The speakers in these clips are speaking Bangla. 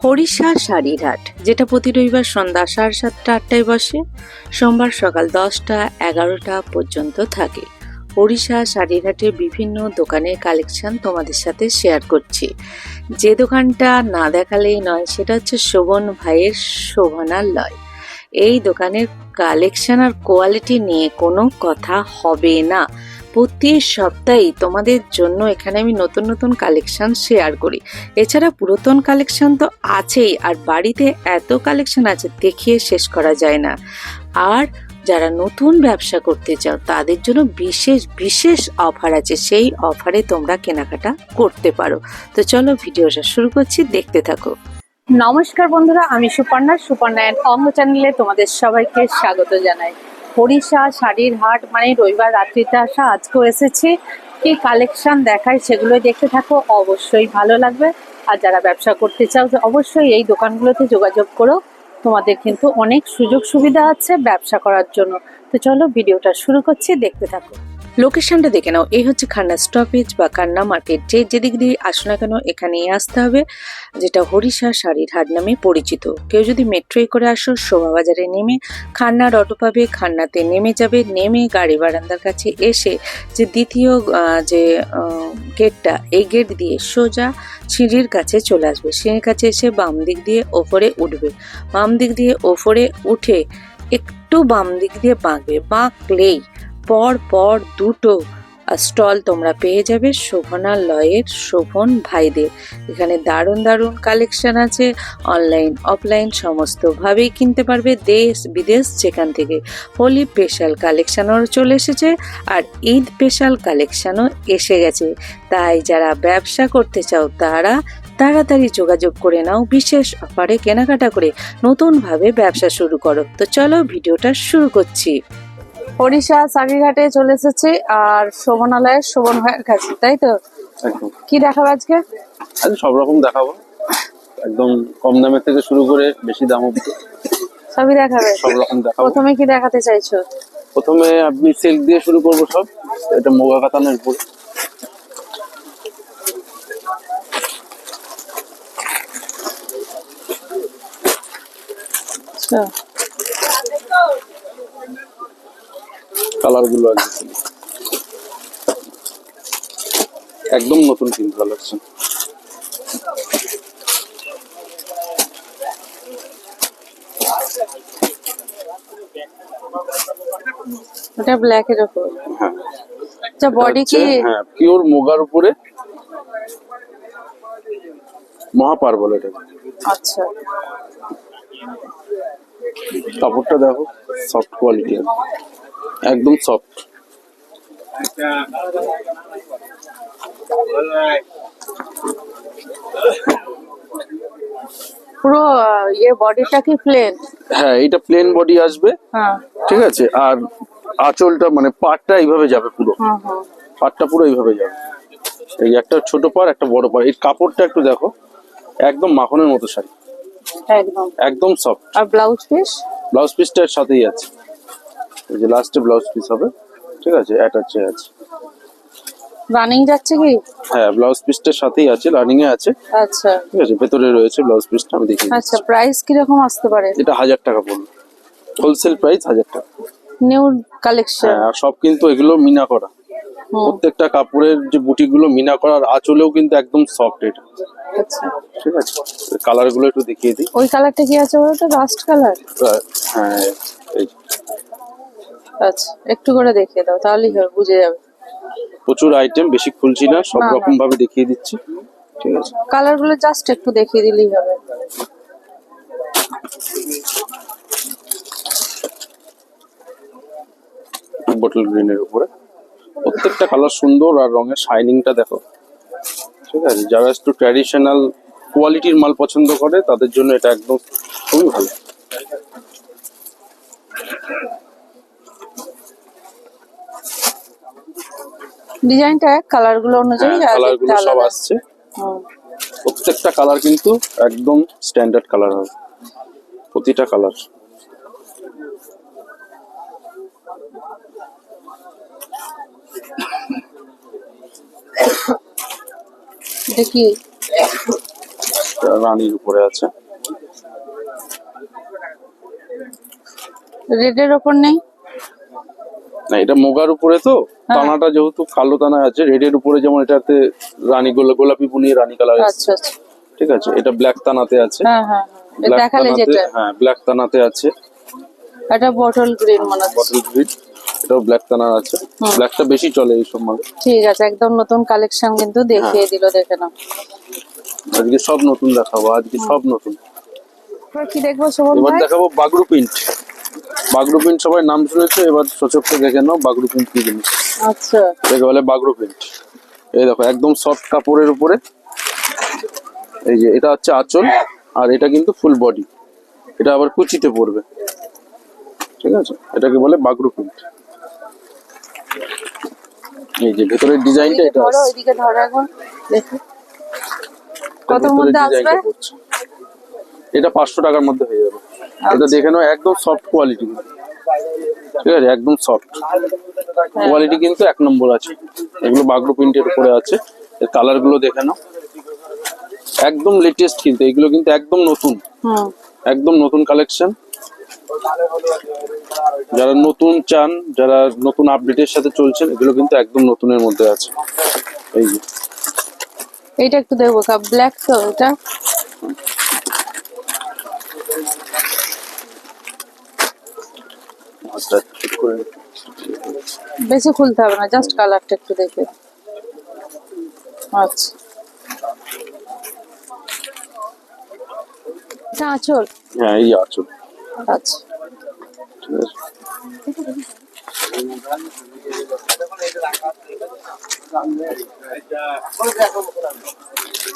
হরিষা শাড়ির হাট যেটা প্রতি রবিবার সন্ধ্যা সাড়ে সাতটা, আটটায় বসে, সোমবার সকাল দশটা, এগারোটা পর্যন্ত থাকে। হরিষা শাড়ির হাটের বিভিন্ন দোকানের কালেকশন তোমাদের সাথে শেয়ার করছি। যে দোকানটা না দেখালেই নয়, সেটা হচ্ছে শোভন ভাইয়ের শোভনালয়। এই দোকানের কালেকশন আর কোয়ালিটি নিয়ে কোনো কথা হবে না। প্রতি সপ্তাহেই তোমাদের জন্য এখানে আমি নতুন নতুন কালেকশন শেয়ার করি। এছাড়া পুরাতন কালেকশন তো আছেই, আর বাড়িতে এত কালেকশন আছে দেখিয়ে শেষ করা যায় না। আর যারা নতুন ব্যবসা করতে চাও, তাদের জন্য বিশেষ বিশেষ অফার আছে। সেই অফারে তোমরা কেনাকাটা করতে পারো। তো চলো ভিডিওটা শুরু করছি, দেখতে থাকো। নমস্কার বন্ধুরা, আমি সুপর্ণা। সুপর্ণা অঙ্গ চ্যানেলে তোমাদের সবাইকে স্বাগত জানাই। হরিষা, শাড়ির হাট মানে রবিবার রাত্রিতে আসা, আজকেও এসেছি। কি কালেকশন দেখায় সেগুলোই দেখতে থাকো, অবশ্যই ভালো লাগবে। আর যারা ব্যবসা করতে চাও, অবশ্যই এই দোকানগুলোতে যোগাযোগ করো। তোমাদের কিন্তু অনেক সুযোগ সুবিধা আছে ব্যবসা করার জন্য। তো চলো, ভিডিওটা শুরু করছি, দেখতে থাকো। লোকেশনটা দেখে নাও। এই হচ্ছে খান্না স্টপেজ বা কান্না মার্কেট যে যেদিক দিয়ে আসো না কেন, এখানেই আসতে হবে, যেটা হরিষা শাড়ির হাট নামে পরিচিত। কেউ যদি মেট্রোয় করে আসো, শোভাবাজারে নেমে খান্নার অটো পাবে, খান্নাতে নেমে যাবে, নেমে গাড়ি বারান্দার কাছে এসে যে দ্বিতীয় যে গেটটা এই গেট দিয়ে সোজা সিঁড়ির কাছে চলে আসবে। সিঁড়ির কাছে এসে বাম দিক দিয়ে ওপরে উঠবে। বাম দিক দিয়ে ওপরে উঠে একটু বাম দিক দিয়ে বাঁকবে। বাঁকলেই পর পর দুটো। স্টল তোমরা পেয়ে যাবে শোভনালয়ের শোভন ভাইদের। এখানে দারুণ দারুণ কালেকশন আছে। অনলাইন, অফলাইন সমস্তভাবেই কিনতে পারবে দেশ বিদেশ যেখান থেকে। হোলি স্পেশাল কালেকশনও চলে এসেছে আর ঈদ স্পেশাল কালেকশনও এসে গেছে। তাই যারা ব্যবসা করতে চাও তারা তাড়াতাড়ি যোগাযোগ করে নাও বিশেষ অফারে কেনাকাটা করে। নতুনভাবে ব্যবসা শুরু করো। তো চলো ভিডিওটা শুরু করছি। হরিষা শাড়িঘাটে চলে এসেছি আর শোভনালয়ের শোভন ভাইয়ের কাছে তাই তো? কি দেখাবে আজকে? আজ সব রকম দেখাবো। একদম কম দামের থেকে শুরু করে বেশি দাম অব্দি সবই দেখাবে? সব রকম দেখাবো। প্রথমে কি দেখাতে চাইছো? প্রথমে আপনি সিল্ক দিয়ে শুরু করব সব। এটা মোগা কাতানের উপর আচ্ছা। কালারগুলো একদম একদম নতুন কিন্তু কালেকশন ওটা ব্ল্যাক এর উপর। হ্যাঁ। আচ্ছা বডি কি? হ্যাঁ পিওর মোগার উপরে মহাপার বলে এটা। আচ্ছা। কাপড়টা দেখো সফট কোয়ালিটি একদম সফট পুরো ইয়ে বডিটা কি প্লেন হ্যাঁ এটা প্লেন বডি আসবে। হ্যাঁ। ঠিক আছে? আর আঁচলটা মানে পাটটা এইভাবে যাবে পুরো। পাটটা পুরো এইভাবে যাবে। এই একটা ছোট পার একটা বড় পার এই কাপড়টা একটু দেখো। একদম মাখনের মতো শাড়ি। একদম। একদম সফট আর ব্লাউজ পিস ব্লাউজ পিসটার সাথেই আছে। এই যে লাস্টে ব্লাউজ পিস হবে ঠিক আছে? অ্যাটাচে আছে। রানিং যাচ্ছে কি? হ্যাঁ ব্লাউজ পিসটার সাথেই আছে রানিং এ আছে। আচ্ছা। ঠিক আছে ভেতরে রয়েছে ব্লাউজ পিসটা আমি দিচ্ছি। আচ্ছা প্রাইস কীরকম আসতে পারে? এটা হাজার টাকা পড়বে হোলসেল প্রাইস হাজার টাকা। নিউ কালেকশন হ্যাঁ আর সব কিন্তু এগুলো মিনা করা। প্রত্যেকটা কাপড়ের যে বুটিগুলো মিনা করার আঁচলেও কিন্তু একদম সফট এটা। আচ্ছা। ঠিক আছে? কালারগুলো একটু দেখিয়ে দিই। ওই কালারটা কি আছে তো রাস্ট কালার হ্যাঁ এই আচ্ছা একটু করে দেখিয়ে দাও তাহলেই হবে বুঝে যাবে। প্রচুর আইটেম বেশি খুলছি না সব না, না। রকম ভাবে দেখিয়ে দিচ্ছি। ঠিক আছে। কালারগুলো জাস্ট একটু দেখিয়ে দিলেই হবে। বটল গ্রিনের উপরে। প্রত্যেকটা কালার সুন্দর আর রঙের শাইনিংটা দেখো। ঠিক আছে যারা একটু ট্র্যাডিশনাল কোয়ালিটির মাল পছন্দ করে তাদের জন্য এটা একদম খুবই ভালো। ডিজাইনটা কালারগুলো অনুযায়ী আর কালারগুলো সব আসছে। প্রত্যেকটা কালার কিন্তু একদম স্ট্যান্ডার্ড কালার হবে প্রতিটা কালার। দেখি রানীর উপরে আছে। রেডের ওপর নেই? না এটা মোগার উপরে তো। হ্যাঁ। তানাটা যেহেতু কালো তানা আছে রেডের উপরে যেমন এটাতে রানী গোলা গোলাপি বুনিয়ে রানী কালার আচ্ছা আচ্ছা। ঠিক আছে এটা ব্ল্যাক তানাতে আছে। হ্যাঁ হ্যাঁ হ্যাঁ। দেখালে যেটা। হ্যাঁ ব্ল্যাক তানাতে আছে। এটা বটল গ্রিন মনে হচ্ছে। বটল গ্রিন এটাও ব্ল্যাক তানার আছে। ব্ল্যাকটা বেশি চলে এই সব মাল ঠিক আছে একদম নতুন কালেকশন কিন্তু দেখিয়ে হ্যাঁ। দিল দেখে নাও। আজকে সব নতুন দেখাবো আজকে সব নতুন। কি দেখব এবার দেখাবো বাগরু প্রিন্ট। বাগরু প্রিন্ট সবাই নাম শুনেছে এবার সচক্ষে দেখে নাও বাগরু প্রিন্ট কি জিনিস। আচ্ছা। এটাকে বলে বাগরু প্রিন্ট এই দেখো একদম সফট কাপড়ের উপরে। এই যে এটা হচ্ছে আঁচল আর এটা কিন্তু ফুল বডি এটা আবার কুচিতে পড়বে ঠিক আছে? এটাকে বলে বাগরু প্রিন্ট এই যে ভেতরের ডিজাইনটা এটা ধরো আছে। ওইদিকে ধরো এখন দেখো। কতর মধ্যে আসবে? এটা পাঁচশো টাকার মধ্যে হয়ে যাবে। এটা আচ্ছা। দেখে নাও একদম সফট কোয়ালিটি ঠিক আছে একদম সফট হ্যাঁ। কোয়ালিটি কিন্তু এক নম্বর আছে। এগুলো বাগরু প্রিন্টের উপরে আছে। এর কালারগুলো দেখে নাও। একদম লেটেস্ট কিন্তু এগুলো কিন্তু একদম নতুন। হুম। একদম নতুন কালেকশন যারা নতুন চান যারা নতুন আপডেটের সাথে চলছেন এগুলো কিন্তু একদম নতুনের মধ্যে আছে। এই যে। এইটা একটু দেখব ব্ল্যাক তো এটা আচ্ছা ঠিক করে নিই। বেশি খুলতে হবে না জাস্ট কালারটা একটু দেখে। আচ্ছা। এটা আঁচল? হ্যাঁ এই আছো আচ্ছা।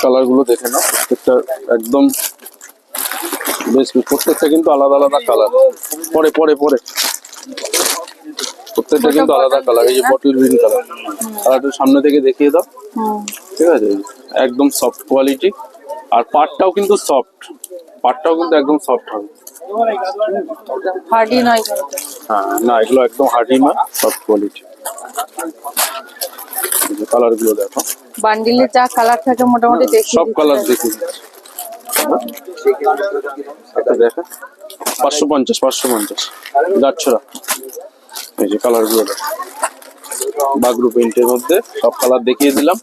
কালারগুলো দেখে নাও প্রত্যেকটা একদম বেশ প্রত্যেকটা কিন্তু আলাদা আলাদা কালার। পরে পরে পরে। প্রত্যেকটা কিন্তু আলাদা কালার এই যে বটল গ্রিন কালার কালারটা সামনে থেকে দেখিয়ে দাও। ঠিক আছে? একদম সফট কোয়ালিটি আর পাটটাও কিন্তু সফট পাটটাও কিন্তু একদম সফট হবে। হার্ডি নয়। হ্যাঁ না এগুলো একদম হার্ডি না সফট কোয়ালিটি কালারগুলো দেখো। বান্ডিলে যা কালার থাকে মোটামুটি দেখি সব কালার দেখি দেখো। পাঁচশো পঞ্চাশ পাঁচশো পঞ্চাশ। গাছছড়া এই যে কালারগুলো বাগরু পেন্টের মধ্যে সব কালার দেখিয়ে দিলাম।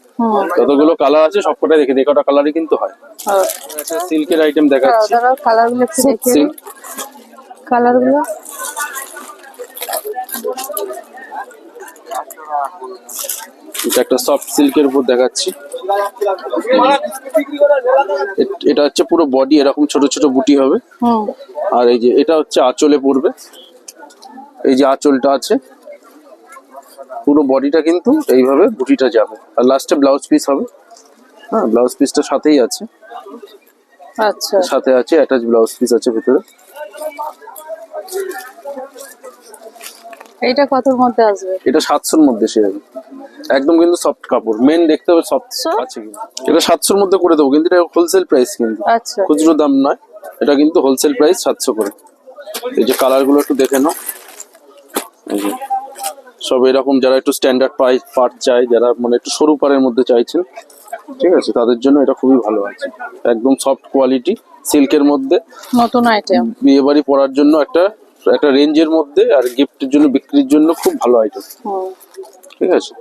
যতগুলো কালার আছে সবকটাই দেখে দিই কটা কালারই কিন্তু হয়। সিল্কের আইটেম দেখাচ্ছি। একটু সিল্ক এটা একটা সফট সিল্কের উপর দেখাচ্ছি। এটা হচ্ছে পুরো বডি এরকম ছোট ছোট বুটি হবে। আর এই যে এটা হচ্ছে আঁচলে পড়বে। এই যে আঁচলটা আছে পুরো বডিটা কিন্তু এইভাবে বুটিটা যাবে। আর লাস্টে ব্লাউজ পিস হবে। হ্যাঁ ব্লাউজ পিসটা সাথেই আছে। আচ্ছা। সাথে আছে অ্যাটাচ ব্লাউজ পিস আছে ভেতরে। এইটা কতর মধ্যে আসবে? এটা সাতশোর মধ্যে সে একদম কিন্তু সফট কাপড়। মেন দেখতে হবে সফট আছে কিনা এটা সাতশোর মধ্যে করে দেবো কিন্তু এটা হোলসেল প্রাইস কিন্তু। আচ্ছা। খুচরো দাম নয় এটা কিন্তু হোলসেল প্রাইস সাতশো করে। এই যে কালারগুলো একটু দেখে নাও। সব এরকম যারা একটু স্ট্যান্ডার্ড প্রাইস পার্ট চাই যারা মানে একটু সরু পাড়ের মধ্যে চাইছেন ঠিক আছে? তাদের জন্য এটা খুবই ভালো আছে। একদম সফট কোয়ালিটি সিল্কের মধ্যে। নতুন আইটেম বিয়ে বাড়ি পরার জন্য একটা একটা রেঞ্জের মধ্যে আর গিফটের জন্য বিক্রির জন্য খুব ভালো আইটেম ঠিক আছে?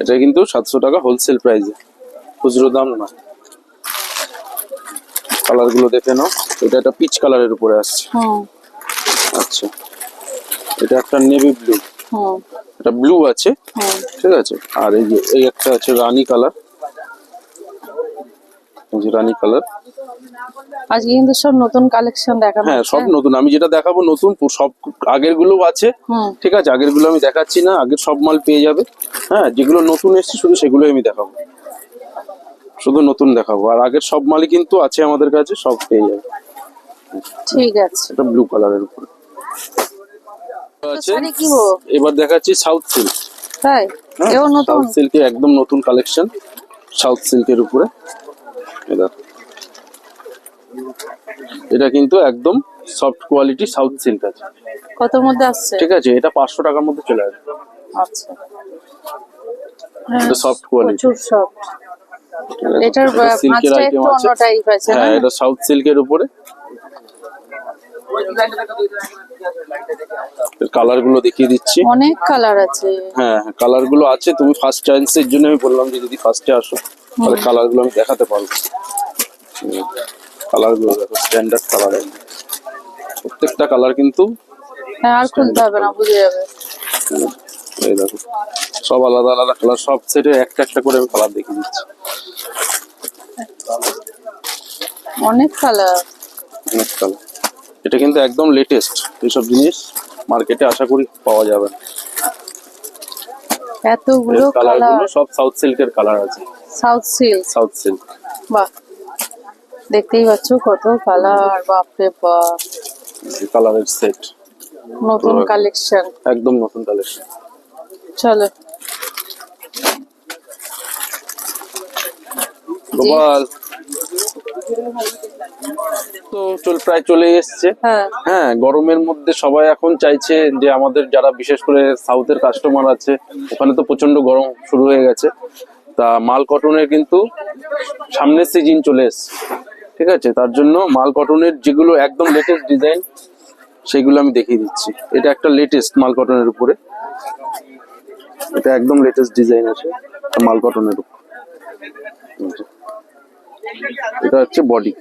এটা কিন্তু সাতশো টাকা হোলসেল প্রাইসে খুচরো দাম না। কালারগুলো দেখে নাও। এটা একটা পিচ কালারের উপরে আসছে। আচ্ছা। এটা একটা নেভি ব্লু এটা ব্লু আছে ঠিক আছে? আর এই যে এই একটা আছে রানী কালার যে রানী কালার আজকে কিন্তু সব নতুন কালেকশন হ্যাঁ সব নতুন। আমি যেটা দেখাবো নতুন সব আগেরগুলো আছে। হুম। ঠিক আছে? আগেরগুলো আমি দেখাচ্ছি না আগের সব মাল পেয়ে যাবে। হ্যাঁ যেগুলো নতুন এসছে শুধু সেগুলোই আমি দেখাবো। শুধু নতুন দেখাবো। আর আগের সব মালই কিন্তু আছে আমাদের কাছে সব পেয়ে যাবে। ঠিক আছে। এটা ব্লু কালারের উপরে। এবার দেখাচ্ছি সাউথ সিল্ক তাই? এও নতুন? সাউথ সিল্কের একদম নতুন কালেকশন সাউথ সিল্কের উপরে। দেখো। এটা কিন্তু একদম সফট কোয়ালিটি সাউথ সিল্ক আছে। কতর মধ্যে আসছে? ঠিক আছে এটা পাঁচশো টাকার মধ্যে চলে আসবে। আচ্ছা। হ্যাঁ এটা সফট কোয়ালিটি প্রচুর সফট এটার আইটেম একটু অন্য টাইপ আছে হ্যাঁ এটা সাউথ সিল্কের উপরে। কালারগুলো দেখিয়ে দিচ্ছি। অনেক কালার আছে। হ্যাঁ কালারগুলো আছে তুমি ফার্স্ট চান্সের জন্য আমি বললাম যে যদি ফার্স্টে আসো তাহলে কালারগুলো আমি দেখাতে পারব। কালারগুলো দেখো স্ট্যান্ডার্ড কালার প্রত্যেকটা কালার কিন্তু হ্যাঁ আর খুলতে হবে না বুঝে যাবে। এই দেখো সব আলাদা আলাদা কালার সব সেটে একটা একটা করে আমি কালার দেখিয়ে দিচ্ছি। অনেক কালার অনেক কালার এটা কিন্তু একদম লেটেস্ট এইসব জিনিস মার্কেটে আশা করি পাওয়া যাবে। এতগুলো কালার কালার সব সাউথ সিল্কের কালার আছে। সাউথ সিল্ক সাউথ সিল্ক বাহ। দেখতেই পাচ্ছ কত কালার বাপরে বাপ। কালারের সেট নতুন কালেকশন একদম নতুন কালেকশন চলো। গোপাল তো চল প্রায় চলে এসছে। হ্যাঁ। হ্যাঁ গরমের মধ্যে সবাই এখন চাইছে যে আমাদের যারা বিশেষ করে সাউথের কাস্টমার আছে ওখানে তো প্রচণ্ড গরম শুরু হয়ে গেছে। তা মাল কটনের কিন্তু সামনের সিজন চলে এসছে। ঠিক আছে? তার জন্য মাল কটনের যেগুলো একদম লেটেস্ট ডিজাইন সেগুলো আমি দেখিয়ে দিচ্ছি। এটা একটা লেটেস্ট মাল কটনের উপরে। এটা একদম লেটেস্ট ডিজাইন আছে মাল কটনের উপর। এটা হচ্ছে বডি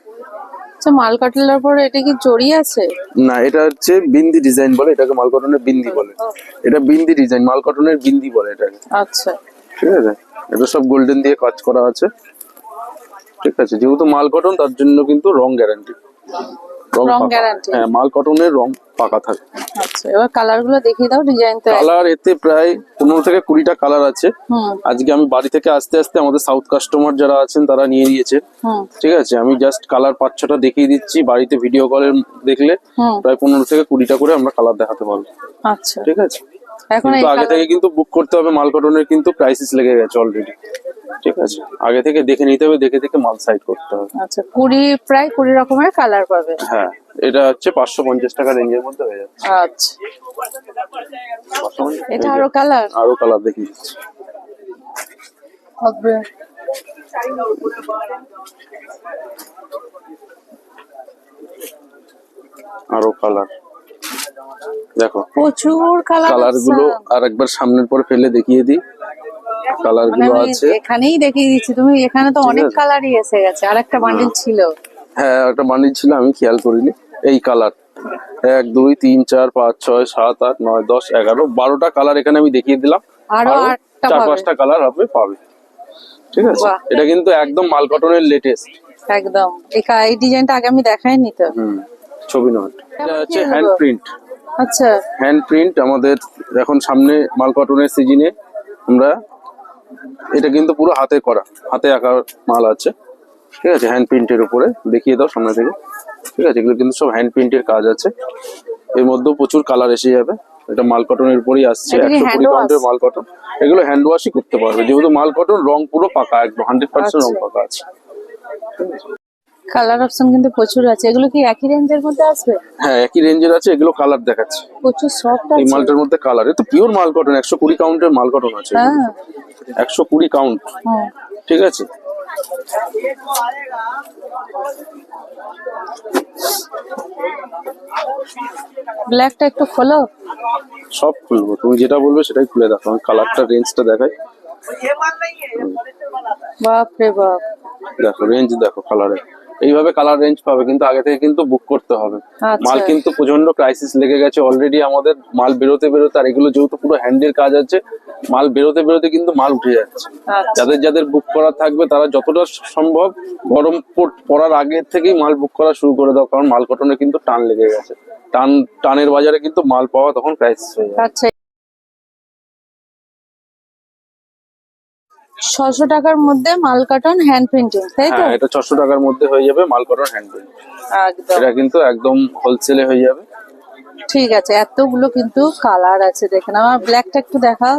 আচ্ছা মাল কাটলার পরে এটা কি জড়ি আছে? না এটা হচ্ছে বিন্দি ডিজাইন বলে এটাকে মাল কটনের বিন্দি বলে। এটা বিন্দি ডিজাইন মাল কটনের বিন্দি বলে এটাকে। আচ্ছা। ঠিক আছে? এটা সব গোল্ডেন দিয়ে কাজ করা আছে। ঠিক আছে যেহেতু মাল কটন তার জন্য কিন্তু রং গ্যারান্টি রং। হ্যাঁ মাল কটনের রং পাকা থাকে। আচ্ছা এবার কালারগুলো দেখিয়ে দাও ডিজাইন তো কালার এতে প্রায় পনেরো থেকে কুড়িটা কালার আছে। আজকে আমি বাড়ি থেকে আস্তে আস্তে আমাদের সাউথ কাস্টমার যারা আছেন তারা নিয়ে নিয়েছে। হুম। ঠিক আছে আমি জাস্ট কালার পাঁচ ছটা দেখিয়ে দিচ্ছি। বাড়িতে ভিডিও কলে দেখলে প্রায় পনেরো থেকে কুড়িটা করে আমরা কালার দেখাতে পারব। আচ্ছা। ঠিক আছে? এখন কিন্তু আগে থেকে কিন্তু বুক করতে হবে মাল কটনের কিন্তু ক্রাইসিস লেগে গেছে অলরেডি ঠিক আছে? আগে থেকে দেখে নিতে হবে দেখে দেখে মাল সাইড করতে হবে। আচ্ছা কুড়ি প্রায় কুড়ি রকমের কালার পাবে। হ্যাঁ এটা হচ্ছে পাঁচশো পঞ্চাশ টাকা রেঞ্জের মধ্যে হয়ে যাচ্ছে। আচ্ছা। এটা আরও কালার আরও কালার হবে। আরও কালার দেখো প্রচুর কালারগুলো আর একবার সামনের পরে ফেলে দেখিয়ে দিই। কালার মানে গুলো আমি আছে। এখানেই দেখিয়ে দিচ্ছি। তুমি এখানে তো অনেক কালারই এসে গেছে। আর একটা বান্ডিল ছিল। হ্যাঁ একটা বান্ডিল ছিল আমি খেয়াল করিনি। এই কালার এক দুই তিন চার পাঁচ ছয় সাত আট নয় দশ এগারো বারোটা কালার এখানে আমি দেখিয়ে দিলাম। আরও চার পাঁচটা কালার আপনি পাবে ঠিক আছে? এটা কিন্তু একদম মাল কটনের লেটেস্ট একদম। এই ডিজাইনটা আগে আমি দেখাইনি তো। ছবি নোট এটা হচ্ছে হ্যান্ড প্রিন্ট আচ্ছা। হ্যান্ড প্রিন্ট আমাদের এখন সামনে মাল কটনের সিজনে আমরা এটা কিন্তু পুরো হাতে করা হাতে আঁকা মাল আছে। ঠিক আছে হ্যান্ড প্রিন্টের উপরে দেখিয়ে দাও সামনে থেকে। ঠিক আছে এগুলো কিন্তু সব হ্যান্ড প্রিন্টের কাজ আছে। এর মধ্যেও প্রচুর কালার এসে যাবে। এটা মাল কটনের উপরেই আসছে একশো কুড়ি wash? মাল কটন এগুলো হ্যান্ড ওয়াশই করতে পারবে। যেহেতু মাল কটন রং পুরো পাকা একদম হান্ড্রেড পার্সেন্ট রং আচ্ছা। পাকা আছে। কালার অপশন কিন্তু প্রচুর আছে। এগুলো কি একই রেঞ্জের মধ্যে আসবে? হ্যাঁ একই রেঞ্জের আছে এগুলো কালার দেখাচ্ছে। প্রচুর সফট আছে। এই মালটার মধ্যে কালার এ তো পিওর মাল কটন একশো কুড়ি কাউন্টের মাল কটন আছে হ্যাঁ। একশো কুড়ি কাউন্ট হুম। ঠিক আছে? ব্ল্যাকটা একটু খোলো। সব খুলবো। তুমি যেটা বলবে সেটাই খুলে দেখো। আমি কালারটা রেঞ্জটা দেখাই। বাপ রে বাপ। দেখো রেঞ্জ দেখো কালারে এইভাবে কালার রেঞ্জ পাবে কিন্তু আগে থেকে কিন্তু বুক করতে হবে। আচ্ছা। মাল কিন্তু প্রচণ্ড ক্রাইসিস লেগে গেছে অলরেডি আমাদের মাল বেরোতে বেরোতে আর এগুলো যেহেতু পুরো হ্যান্ডের কাজ আছে মাল বেরোতে বেরোতে কিন্তু মাল উঠে যাচ্ছে। আচ্ছা। যাদের যাদের বুক করা থাকবে তারা যতটা সম্ভব গরম পড়- পড়ার আগে থেকেই মাল বুক করা শুরু করে দাও কারণ মাল কটনে কিন্তু টান লেগে গেছে। টান টানের বাজারে কিন্তু মাল পাওয়া তখন ক্রাইসিস হয়ে যাবে। ছশো টাকার মধ্যে মাল কাটন হ্যান্ড প্রিন্টিং তাই তো? হ্যাঁ এটা ছশো টাকার মধ্যে হয়ে যাবে মাল কটন হ্যান্ড প্রিন্ট একদম। এটা কিন্তু একদম হোলসেলে হয়ে যাবে। ঠিক আছে এতগুলো কিন্তু কালার আছে দেখেন আমার ব্ল্যাকটা একটু দেখাও।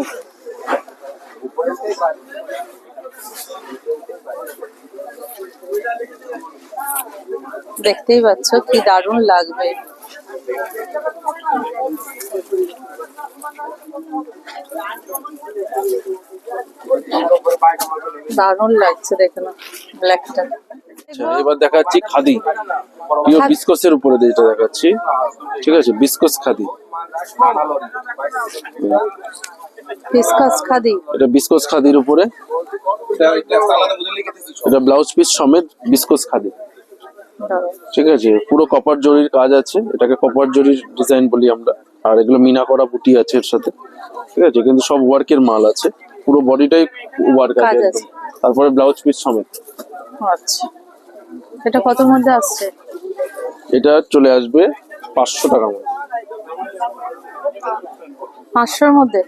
দেখতেই পাচ্ছ কি দারুণ লাগবে। দারুণ লাগছে দেখে না ব্ল্যাকটা আচ্ছা এবার দেখাচ্ছি খাদি। খাদি। বিস্কসের উপরে যেটা দেখাচ্ছি। ঠিক আছে বিস্কস খাদি। ডিসকাস খাদি। এটা বিস্কস খাদির উপরে। এটা ব্লাউজ পিস সমেত বিস্কস খাদি। ঠিক আছে পুরো কপার জরির কাজ আছে এটাকে কপার জরির ডিজাইন বলি আমরা। আর এগুলো মিনা করা বুটি আছে এর সাথে। ঠিক আছে কিন্তু সব ওয়ার্কের মাল আছে। পুরো বডিটাই ওয়ার্ক আছে। তারপরে ব্লাউজ পিস সমেত। আচ্ছা। এটা কত মধ্যে আসছে? এটা চলে আসবে পাঁচশো টাকা মতো পাঁচশোর মধ্যে?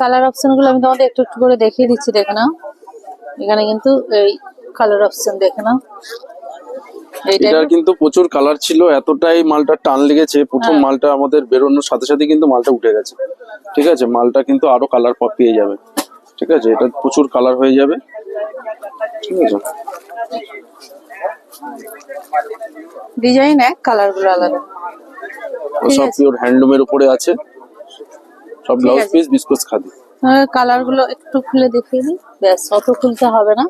কালার অপশনগুলো আমি তোমাদের একটু একটু করে দেখিয়ে দিচ্ছি দেখে নাও। এখানে কিন্তু এই কালার অপশন দেখে এইটা এটার কিন্তু প্রচুর কালার ছিল এতটাই মালটা টান লেগেছে। প্রথম হ্যাঁ। মালটা আমাদের বেরোনোর সাথে সাথে কিন্তু মালটা উঠে গেছে। ঠিক আছে? মালটা কিন্তু আরও কালার পেয়ে যাবে। ঠিক আছে? এটা প্রচুর কালার হয়ে যাবে। ঠিক আছে? ডিজাইন এক কালারগুলো আলাদা। সব পিওর হ্যান্ডলুমের উপরে আছে। সব ব্লাউজ পিস বিস্কুট খাদি। কালারগুলো একটু খুলে দেখিয়ে দিই। ব্যাস অত খুলতে হবে না।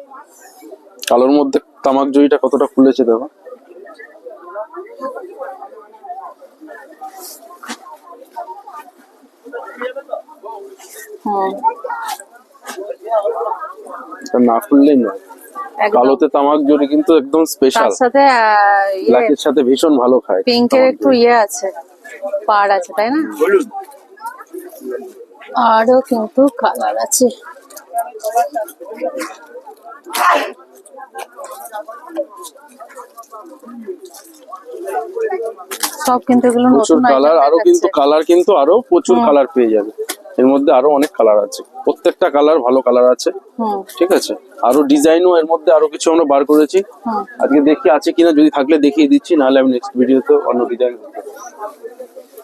কালোর মধ্যে তামাক জড়িটা কতটা খুলেছে দেখো। না খুললেই নয়। কালোতে তামাক জড়ি কিন্তু একদম স্পেশাল সাথে ইয়ে ব্ল্যাকের সাথে ভীষণ ভালো খায়। পিঙ্কের একটু ইয়ে আছে পাড় আছে তাই না? আরও কিন্তু কালার আছে। সব কিন্তু এগুলো প্রচুর নতুন কালার আরও কিন্তু কালার কিন্তু আরও প্রচুর কালার পেয়ে যাবে। এর মধ্যে আরও অনেক কালার আছে। প্রত্যেকটা কালার ভালো কালার আছে। ঠিক আছে? আরও ডিজাইনও এর মধ্যে আরও কিছু আমরা বার করেছি। আজকে দেখি আছে কিনা যদি থাকলে দেখিয়ে দিচ্ছি নাহলে আমি নেক্সট ভিডিওতে অন্য ডিজাইন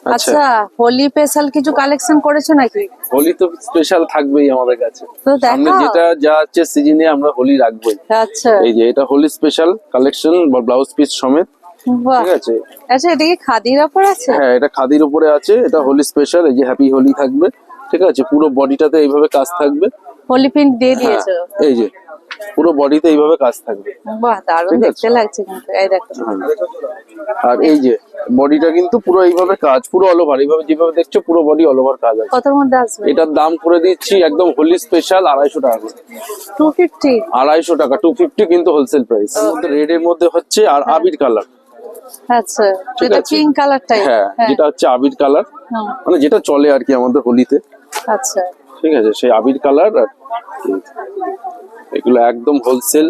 আচ্ছা। আচ্ছা হোলি স্পেশাল কিছু কালেকশন করেছ নাকি? হোলি তো স্পেশাল থাকবেই আমাদের কাছে। সামনে যেটা যা আছে সিজনে আমরা হোলি রাখবোই। আচ্ছা। এই যে এটা হোলি স্পেশাল কালেকশন বা ব্লাউজ পিস সমেত। ঠিক আছে? আচ্ছা এটা কি খাদির ওপর আছে? হ্যাঁ এটা খাদির উপরে আছে। এটা হোলি স্পেশাল এই যে হ্যাপি হোলি থাকবে। ঠিক আছে? পুরো বডিটাতে এইভাবে কাজ থাকবে। হোলি প্রিন্ট দিয়ে হ্যাঁ, দিয়েছ। এই যে। পুরো বডিতে এইভাবে কাজ থাকবে। বাহ দারুণ দেখতে লাগছে কিন্তু এই দেখো। হ্যাঁ। আর এই যে বডিটা কিন্তু পুরো এইভাবে কাজ পুরো অল ওভার এইভাবে যেভাবে দেখছ পুরো বডি অল ওভার কাজ আছে। কতর মধ্যে আসবে? এটার দাম করে দিচ্ছি একদম হোলি স্পেশাল আড়াইশো টাকা করে। টু ফিফটি আড়াইশো টাকা টু ফিফটি কিন্তু হোলসেল প্রাইস এর মধ্যে রেড এর মধ্যে হচ্ছে আর আবির কালার আচ্ছা এটা। পিঙ্ক কালারটাই হ্যাঁ যেটা হচ্ছে আবির কালার মানে যেটা চলে আর কি আমাদের হোলিতে আচ্ছা। ঠিক আছে সেই আবির কালার আর এগুলো একদম হোলসেল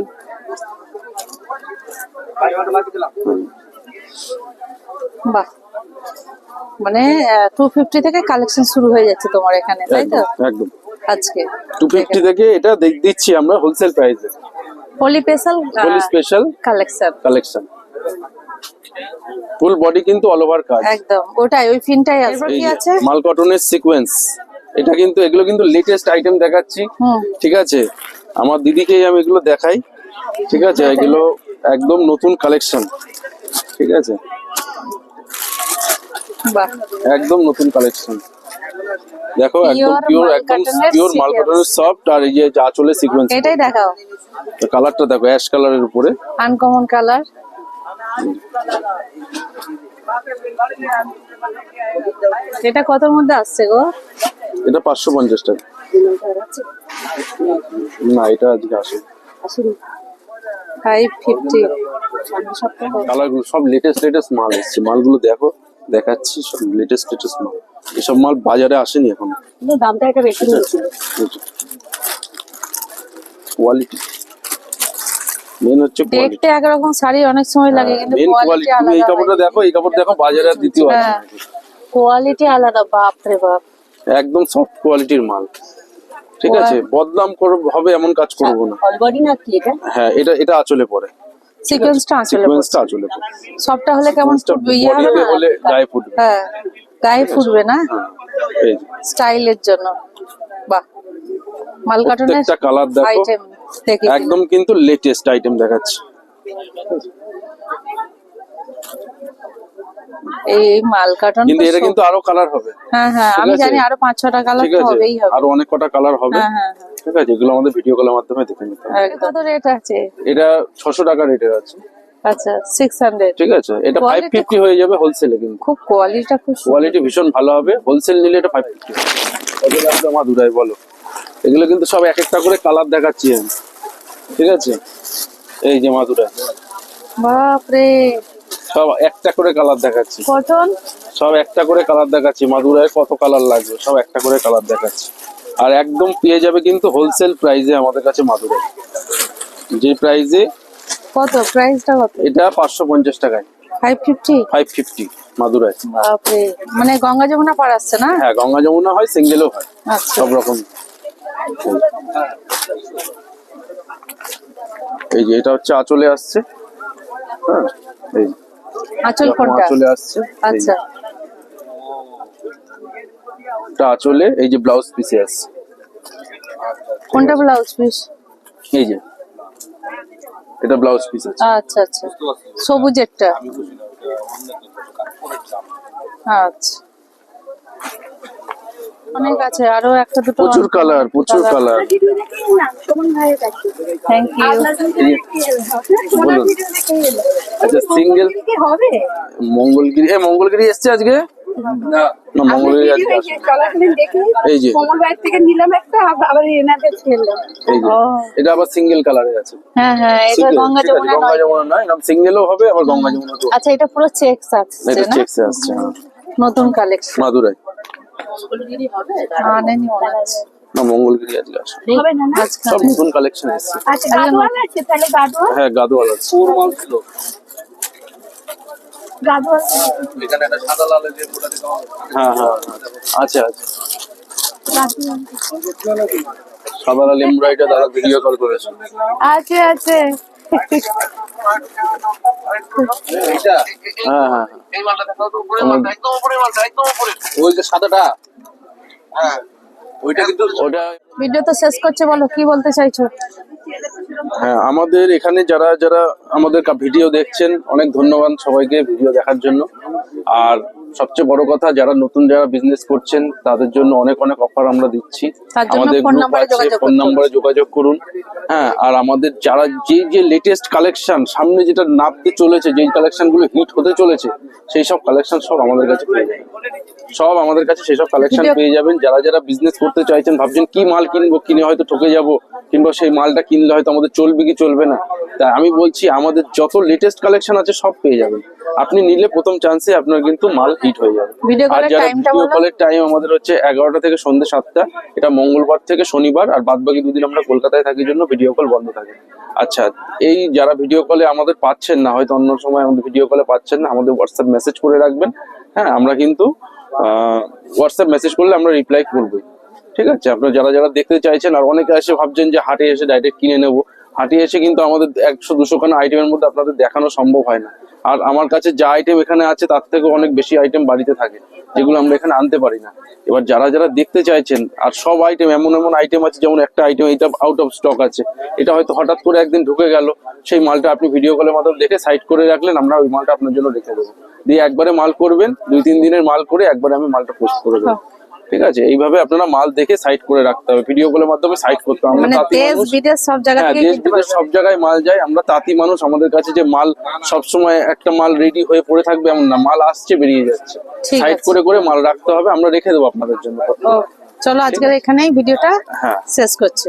বাহ। মানে টু ফিফটি থেকে কালেকশন শুরু হয়ে যাচ্ছে তোমার এখানে তাই তো? একদম আজকে। টু ফিফটি থেকে এটা দেখ- দিচ্ছি আমরা হোলসেল প্রাইসে Holi special Holi special collection collection full body কিন্তু অল ওভার কাজ। একদম ওটাই ওই ফিনটাই আছে। কি আছে মাল কটনের সিকোয়েন্স এটা কিন্তু এগুলো কিন্তু লেটেস্ট আইটেম দেখাচ্ছি। ঠিক আছে? আমার দিদিকেই আমি এগুলো দেখাই। ঠিক আছে? এগুলো একদম নতুন কালেকশন ঠিক আছে? বাহ। একদম নতুন কালেকশন দেখো একদম পিওর একদম পিওর মাল sequence। সফট আর এই যে যা চলে সিকোয়েন্স এটাই দেখাও। কালারটা দেখো অ্যাশ কালারের উপরে। আনকমন কালার এটা কতর মধ্যে আসছে গো? এটা পাঁচশো পঞ্চাশ টাকা। না এটা আজকে আসে ফাইভ ফিফটি কালারগুলো সব লেটেস্ট লেটেস্ট মাল এসছে। মালগুলো দেখো দেখাচ্ছি সব লেটেস্ট লেটেস্ট মাল। এসব মাল বাজারে আসেনি এখন। দামটা একটা বেশি কোয়ালিটি মেন হচ্ছে কোয়ালিটি দেখতে একরকম শাড়ি অনেক সময় লাগে কিন্তু কোয়ালিটি কোয়ালিটি এই কাপড়টা দেখো এই কাপড় দেখো বাজারে দ্বিতীয় আছে। হ্যাঁ কোয়ালিটি আলাদা বাপ রে বাপ। একদম সফট কোয়ালিটির মাল। ঠিক আছে? বদনাম করব- হবে এমন কাজ করব না। অলবডি না কি এটা? হ্যাঁ এটা এটা আঁচলে পড়ে। সিকোয়েন্সটা আসলে সিকোয়েন্সটা আঁচলে পড়ে। সবটা হলে কেমন ফুটবে? ইয়ে হবে না? হলে গায়ে ফুটবে। হ্যাঁ গায়ে ফুটবে না? হ্যাঁ, এই স্টাইলের জন্য। বাহ! মালকাটনের প্রত্যেকটা কালার দেখো। আইটেম দেখি একদম কিন্তু লেটেস্ট আইটেম দেখাচ্ছি। এই মাল কার্টন কিন্তু এটা কিন্তু আরও কালার হবে। হ্যাঁ হ্যাঁ ঠিক আমি আছে? জানি আরও পাঁচ ছটা কালার তো হবেই হবে। আরও অনেক কটা কালার হবে। হ্যাঁ হ্যাঁ ঠিক আছে? এগুলো আমাদের ভিডিও কলের মাধ্যমে দেখে নিতে হবে। হ্যাঁ কত রেট আছে। এটা ছশো টাকা রেটের আছে। আচ্ছা ঠিক আছে? এটা ফাইভ Quality ফিফটি হয়ে যাবে হোলসেলে কিন্তু। খুব কোয়ালিটিটা খুব কোয়ালিটি ভীষণ ভালো হবে। হোলসেল নিলে এটা মাদুরাই বলো। এগুলো কিন্তু সব এক একটা করে কালার দেখাচ্ছি আমি। ঠিক আছে? এই যে মাদুরাই। বাপরে! সব একটা করে কালার দেখাচ্ছি। কটন? সব একটা করে কালার দেখাচ্ছি। মাদুরায় কত কালার লাগবে? সব একটা করে কালার দেখাচ্ছি। আর একদম পেয়ে যাবে কিন্তু হোলসেল প্রাইসে আমাদের কাছে মাদুরাই। যে প্রাইসে কত? প্রাইসটা কত? এটা পাঁচশো পঞ্চাশ টাকায়। Five fifty five fifty Madurai বাপরে। মানে গঙ্গা যমুনা পার আসছে না? হ্যাঁ গঙ্গা যমুনা হয় সিঙ্গেলও হয়। আচ্ছা। সব রকম। এই যে এটা হচ্ছে আঁচলে আসছে। হ্যাঁ এই আঁচল কোনটা? চলে আসছে আচ্ছা। এটা আঁচলে এই যে ব্লাউজ পিসে আসছে। কোনটা ব্লাউজ পিস? এই যে। এটা ব্লাউজ পিস আছে। আচ্ছা আচ্ছা। সবুজেরটা আচ্ছা। অনেক আছে আরও একটা দুটো প্রচুর কালার প্রচুর কালার থ্যাংক ইউ বলুন। আচ্ছা সিঙ্গেল হবে মঙ্গলগিরি এ মঙ্গলগিরি এসছে আজকে? না। মঙ্গলগিরি আজকে আসেনি। চলাকালীন দেখে এই যে। কমল বাইর থেকে নিলাম একটা আবার এনাদের খেললাম এই যে। এটা আবার সিঙ্গেল কালারে আছে। হ্যাঁ হ্যাঁ এটা গঙ্গা যমুনা গঙ্গা নয়। যমুনা নয় এরকম সিঙ্গেলও হবে আবার গঙ্গা যমুনা তো। আচ্ছা এটা পুরো চেকস আসছে এটা না? চেকসে আসছে। নতুন কালেকশন মাদুরাই। আনেনি মনে হচ্ছে না মঙ্গলগিরি আজকে আসে হবে না না? আজকে সব নতুন কালেকশন এসছে আচ্ছা গাদোয়াল আছে তাহলে গাদোয়াল? হ্যাঁ গাদোয়াল আছে। গাদোয়াল। হ্যাঁ হ্যাঁ সাদা লাল এমব্রয়ডারি দাদা ভিডিও কল করেছে। আছে আছে। হ্যাঁ হ্যাঁ ওই যে সাদাটা হ্যাঁ ওইটা কিন্তু ওটা ভিডিও তো শেষ করছে বলো কি বলতে চাইছো? হ্যাঁ আমাদের এখানে যারা যারা আমাদের ভিডিও দেখছেন অনেক ধন্যবাদ সবাইকে ভিডিও দেখার জন্য। আর সবচেয়ে বড় কথা যারা নতুন যারা বিজনেস করছেন তাদের জন্য অনেক অনেক অফার আমরা দিচ্ছি। আমাদের গ্রুপ আছে ফোন নম্বরে যোগাযোগ করুন। হ্যাঁ আর আমাদের যারা যে যে লেটেস্ট কালেকশন সামনে যেটা নামতে চলেছে যেই কালেকশনগুলো হিট হতে চলেছে সেই সব কালেকশন সব আমাদের কাছে পেয়ে যাবেন। সব আমাদের কাছে সেই সব কালেকশন পেয়ে যাবেন। যারা যারা বিজনেস করতে চাইছেন ভাবছেন কি মাল কিনবো কিনে হয়তো ঠকে যাব কিংবা সেই মালটা কিনলে হয়তো আমাদের চলবে কি চলবে না। তাই আমি বলছি আমাদের যত লেটেস্ট কালেকশন আছে সব পেয়ে যাবেন। আপনি নিলে প্রথম চান্সে আপনার কিন্তু মাল হিট হয়ে যাবে। আর যারা ভিডিও কলের টাইম আমাদের হচ্ছে এগারোটা থেকে সন্ধ্যে সাতটা এটা মঙ্গলবার থেকে শনিবার আর বাদ বাকি দুদিন আমরা কলকাতায় থাকি জন্য ভিডিও কল বন্ধ থাকে। আচ্ছা এই যারা ভিডিও কলে আমাদের পাচ্ছেন না হয়তো অন্য সময় আমাদের ভিডিও কলে পাচ্ছেন না আমাদের হোয়াটসঅ্যাপ মেসেজ করে রাখবেন। হ্যাঁ আমরা কিন্তু হোয়াটসঅ্যাপ মেসেজ করলে আমরা রিপ্লাই করব ঠিক আছে? আপনারা যারা যারা দেখতে চাইছেন আর অনেকে এসে ভাবছেন যে হাটে এসে ডাইরেক্ট কিনে নেব হাটে এসে কিন্তু আমাদের একশো দুশো খানা আইটেমের মধ্যে আপনাদের দেখানো সম্ভব হয় না। আর আমার কাছে যা আইটেম এখানে আছে, তার থেকে অনেক বেশি আইটেম বাড়িতে থাকে, যেগুলো আমরা এখানে আনতে পারি না। এবার যারা যারা দেখতে চাইছেন, আর সব আইটেম এমন এমন আইটেম আছে, যেমন একটা আইটেম এটা আউট অফ স্টক আছে। এটা হয়তো হঠাৎ করে একদিন ঢুকে গেল, সেই মালটা আপনি ভিডিও কলের মাধ্যমে দেখে সাইড করে রাখলেন, আমরা ওই মালটা আপনার জন্য রেখে দেবো। দিয়ে একবারে মাল করবেন দুই তিন দিনের মাল করে একবারে আমি মালটা পোস্ট করে দেবো। ঠিক আছে? এইভাবে আপনারা মাল দেখে সাইড করে রাখতে হবে। ভিডিও কলের মাধ্যমে সাইড করতে হবে। আমরা মানে দেশ বিদেশ সব হ্যাঁ দেশ বিদেশ সব জায়গায় মাল যায়। আমরা তাঁতি মানুষ। আমাদের কাছে যে মাল সব সময় একটা মাল রেডি হয়ে পড়ে থাকবে এমন না। মাল আসছে বেরিয়ে যাচ্ছে। সাইট সাইড করে করে মাল রাখতে হবে। আমরা রেখে দেবো আপনাদের জন্য। চলো আজকের এখানেই ভিডিওটা হ্যাঁ। শেষ করছি।